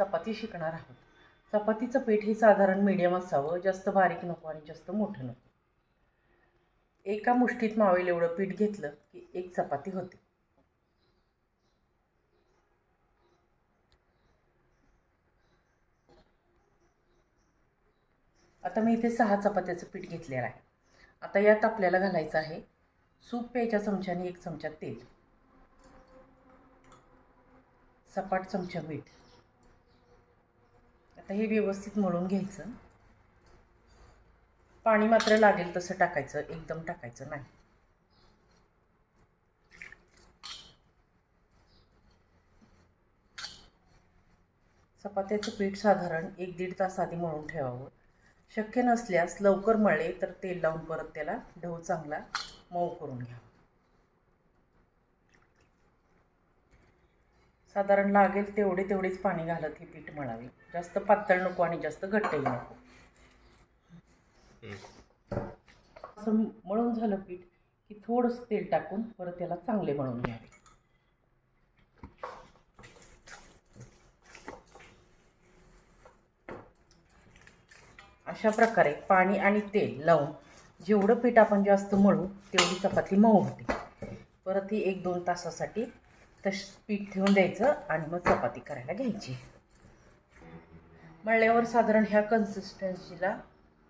चपाती शिकणार आहोत. चपातीचं पीठ हे साधारण मीडियम असावं जास्त बारीक नको आणि जास्त मोठं नको. एका मुष्टीत मावेल एवढं पीठ घेतलं की एक चपाती होते. आता मी इथे सहा चपात्याचं पीठ घेतलेलं आहे. आता यात आपल्याला घालायचं आहे सूप प्यायच्या चमच्याने एक चमचा तेल. सपाट चमचा मीठ. आता हे व्यवस्थित मळून घ्यायचं. पाणी मात्र लागेल तसं टाकायचं एकदम टाकायचं नाही. चपात्याचं पीठ साधारण एक दीड तास आधी मळून ठेवावं. शक्य नसल्यास लवकर मळले तर तेल लावून परत त्याला ढव चांगला मऊ करून घ्या साधारण लागेल तेवढे तेवढेच पाणी घालत ही पीठ म्हणावी जास्त पातळ नको आणि जास्त घट्टही नको. असं मळून झालं पीठ की थोडंसं तेल टाकून परत त्याला चांगले मळून घ्यावे. अशा प्रकारे पाणी आणि तेल लावून जेवढं पीठ आपण जास्त मळू तेवढी चपाती मऊ होते. परत ही एक दोन तासासाठी तश पीठ ठेवून द्यायचं आणि मग चपाती करायला घ्यायची. मळल्यावर साधारण ह्या कन्सिस्टन्सीला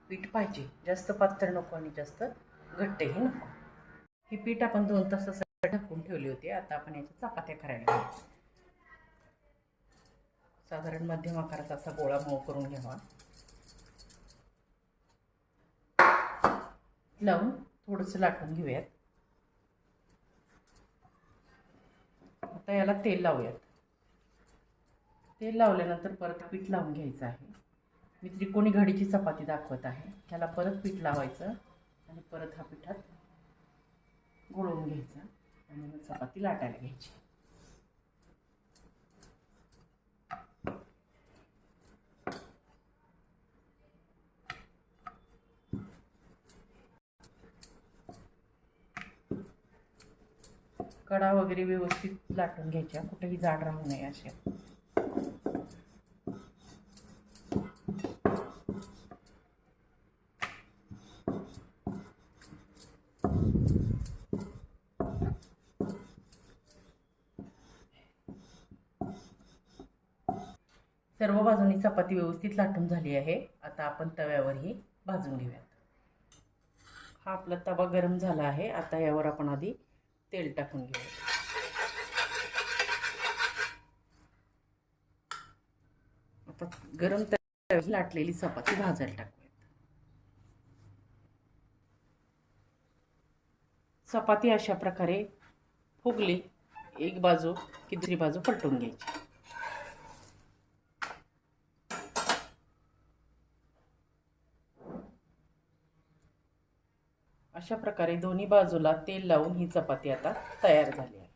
पीठ पाहिजे. जास्त पातळ नको आणि जास्त घट्टही नको. ही पीठ आपण दोन तासासाठी ढकून ठेवली होती. आता आपण याच्या चपात्या करायला घ्यायच्या साधारण मध्यम आकाराचा असा गोळा मऊ करून घ्यावा. लावून थोडंसं लाटून घेऊयात. आता याला तेल लावूयात. तेल लावल्यानंतर परत पीठ लावून घ्यायचं आहे. मी त्रिकोणी घडीची चपाती दाखवत आहे. त्याला परत पीठ लावायचं आणि परत हा पिठात गोळवून घ्यायचा आणि मग चपाती लाटायला घ्यायची. कडा वगैरे व्यवस्थित लाटून घ्यायच्या कुठेही जाड राहू नये अशा. सर्व बाजूनी चपाती व्यवस्थित लाटून झाली आहे. आता आपण तव्यावरही भाजून घेऊयात. हा आपला तवा गरम झाला आहे. आता यावर आपण आधी तेल टाकून घेऊ. आता गरम तव्यावर लाटलेली चपाती भाजायला टाकूयात. चपाती अशा प्रकारे फुगली एक बाजू की दुसरी बाजू पलटून घ्यायची. अशा प्रकारे दोन्ही बाजूला तेल लावून ही चपाती आता तयार झाली आहे.